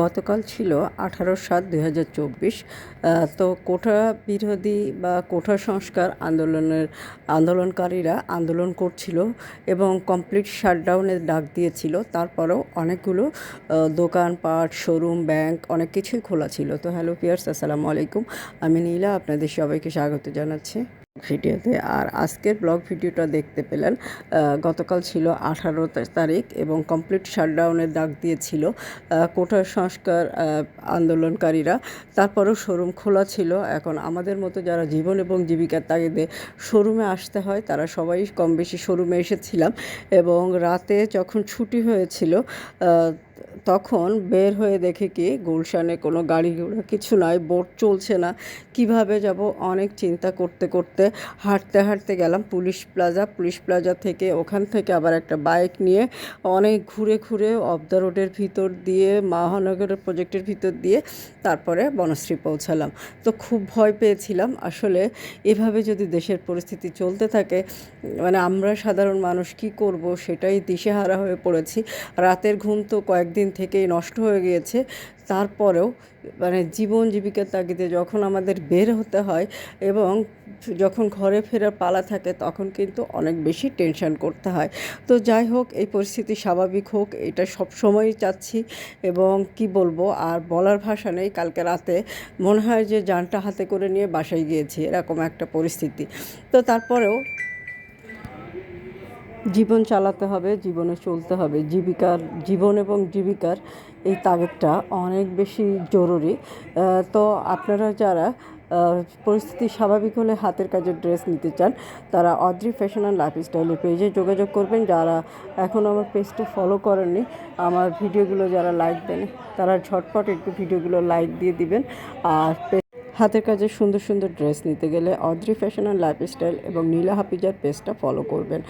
গতকাল ছিল আঠারো সাত দুই তো কোঠা বিরোধী বা কোঠা সংস্কার আন্দোলনের আন্দোলনকারীরা আন্দোলন করছিল এবং কমপ্লিট শাটডাউনের ডাক দিয়েছিল। তারপরেও অনেকগুলো দোকানপাট, শোরুম, ব্যাংক অনেক কিছুই খোলা ছিল। তো হ্যালো পিয়ার্স আসসালামু আলাইকুম। আমি নীলা, আপনাদের সবাইকে স্বাগত জানাচ্ছি। ভিডিওতে। আর আজকের ব্লগ ভিডিওটা দেখতে পেলেন গতকাল ছিল আঠারো তারিখ এবং কমপ্লিট শাটডাউনের ডাক দিয়েছিল কোটা সংস্কার আন্দোলনকারীরা। তারপরেও শোরুম খোলা ছিল। এখন আমাদের মতো যারা জীবন এবং জীবিকার তাগিদে শোরুমে আসতে হয়, তারা সবাই কম বেশি শোরুমে এসেছিলাম এবং রাতে যখন ছুটি হয়েছিল তখন বের হয়ে দেখে কি, গুলশানে কোনো গাড়ি ঘোড়া কিছু নাই, বোট চলছে না। কীভাবে যাব? অনেক চিন্তা করতে করতে হাঁটতে হাঁটতে গেলাম পুলিশ প্লাজা। পুলিশ প্লাজা থেকে ওখান থেকে আবার একটা বাইক নিয়ে অনেক ঘুরে ঘুরে অফ দ্য রোডের ভিতর দিয়ে, মহানগরের প্রজেক্টের ভিতর দিয়ে তারপরে বনশ্রী পৌঁছালাম। তো খুব ভয় পেয়েছিলাম। আসলে এভাবে যদি দেশের পরিস্থিতি চলতে থাকে মানে আমরা সাধারণ মানুষ কি করব সেটাই দিশেহারা হয়ে পড়েছি। রাতের ঘুম তো কয়েকদিন থেকেই নষ্ট হয়ে গিয়েছে। তারপরেও মানে জীবন জীবিকার তাগিদে যখন আমাদের বের হতে হয় এবং যখন ঘরে ফেরার পালা থাকে, তখন কিন্তু অনেক বেশি টেনশন করতে হয়। তো যাই হোক, এই পরিস্থিতি স্বাভাবিক হোক, এটা সব সময়ই চাচ্ছি এবং কি বলব, আর বলার ভাষা নেই। কালকে রাতে মনে হয় যে যানটা হাতে করে নিয়ে বাসায় গিয়েছি, এরকম একটা পরিস্থিতি। তো তারপরেও জীবন চালাতে হবে, জীবনে চলতে হবে। জীবিকার, জীবন এবং জীবিকার এই তাগিদটা অনেক বেশি জরুরি। তো আপনারা যারা পরিস্থিতি স্বাভাবিক হলে হাতের কাজের ড্রেস নিতে চান, তারা অদ্রি ফ্যাশন অ্যান্ড লাইফস্টাইলের পেজে যোগাযোগ করবেন। যারা এখনও আমার পেজটা ফলো করেননি, আমার ভিডিওগুলো যারা লাইক দেন তারা ঝটপট একটু ভিডিওগুলো লাইক দিয়ে দিবেন। আর হাতের কাজে সুন্দর সুন্দর ড্রেস নিতে গেলে অদ্রি ফ্যাশন অ্যান্ড লাইফস্টাইল এবং নীলা হাফিজার পেজটা ফলো করবেন।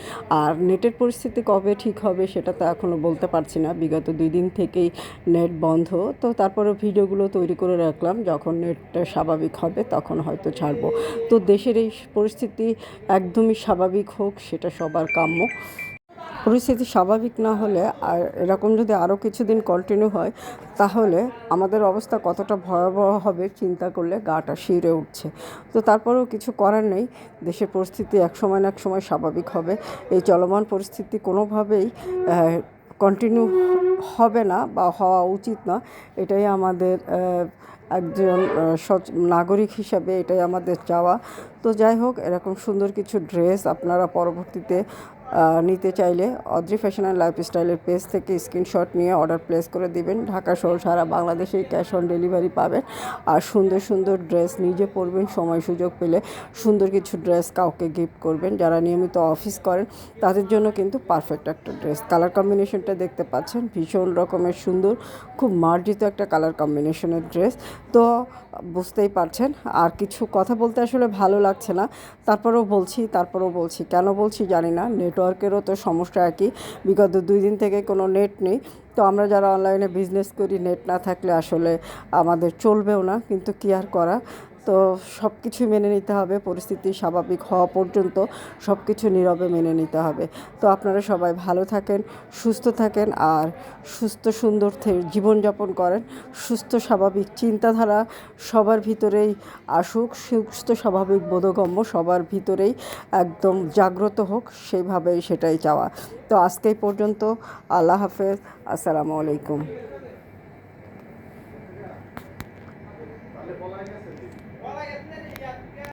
আর নেটের পরিস্থিতি কবে ঠিক হবে সেটা তো এখনও বলতে পারছি না। বিগত দুই দিন থেকেই নেট বন্ধ। তো তারপরে ভিডিওগুলো তৈরি করে রাখলাম। যখন নেটটা স্বাভাবিক হবে তখন হয়তো ছাড়বো। তো দেশের এই পরিস্থিতি একদমই স্বাভাবিক হোক, সেটা সবার কাম্য। পরিস্থিতি স্বাভাবিক না হলে আর এরকম যদি আরও কিছুদিন কন্টিনিউ হয়, তাহলে আমাদের অবস্থা কতটা ভয়াবহ হবে চিন্তা করলে গাটা শিরে উঠছে। তো তারপরেও কিছু করার নেই। দেশের পরিস্থিতি এক সময় না এক সময় স্বাভাবিক হবে। এই চলমান পরিস্থিতি কোনোভাবেই কন্টিনিউ হবে না বা হওয়া উচিত না। এটাই আমাদের একজন নাগরিক হিসাবে এটাই আমাদের চাওয়া। তো যাই হোক, এরকম সুন্দর কিছু ড্রেস আপনারা পরবর্তীতে নিতে চাইলে অদ্রি ফ্যাশন অ্যান্ড লাইফস্টাইলের পেজ থেকে স্ক্রিনশট নিয়ে অর্ডার প্লেস করে দিবেন। ঢাকা সহ সারা বাংলাদেশেই ক্যাশ অন ডেলিভারি পাবেন। আর সুন্দর সুন্দর ড্রেস নিজে পরবেন, সময় সুযোগ পেলে সুন্দর কিছু ড্রেস কাউকে গিফট করবেন যারা নিয়মিত অফিস করেন। তাদের জন্য কিন্তু পারফেক্ট একটা ড্রেস। কালার কম্বিনেশনটা দেখতে পাচ্ছেন, ভীষণ রকমের সুন্দর, খুব মার্জিত একটা কালার কম্বিনেশনের ড্রেস। তো বুঝতেই পারছেন, আর কিছু কথা বলতে আসলে ভালো লাগছে না। তারপরেও বলছি তারপরেও বলছি, কেন বলছি জানি না নেটওয়ার্কেরও তো সমস্যা একই। বিগত দুই দিন থেকে কোনো নেট নেই। তো আমরা যারা অনলাইনে বিজনেস করি, নেট না থাকলে আসলে আমাদের চলবেও না। কিন্তু কি আর করা? তো সব কিছু মেনে নিতে হবে, পরিস্থিতি স্বাভাবিক হওয়া পর্যন্ত সব কিছু নীরবে মেনে নিতে হবে। তো আপনারা সবাই ভালো থাকেন, সুস্থ থাকেন আর সুস্থ সুন্দর জীবনযাপন করেন। সুস্থ স্বাভাবিক চিন্তাধারা সবার ভিতরেই আসুক, সুস্থ স্বাভাবিক বোধগম্য সবার ভিতরেই একদম জাগ্রত হোক, সেইভাবেই সেটাই চাওয়া। তো আজকে পর্যন্ত, আল্লাহ হাফেজ, আসসালামু আলাইকুম।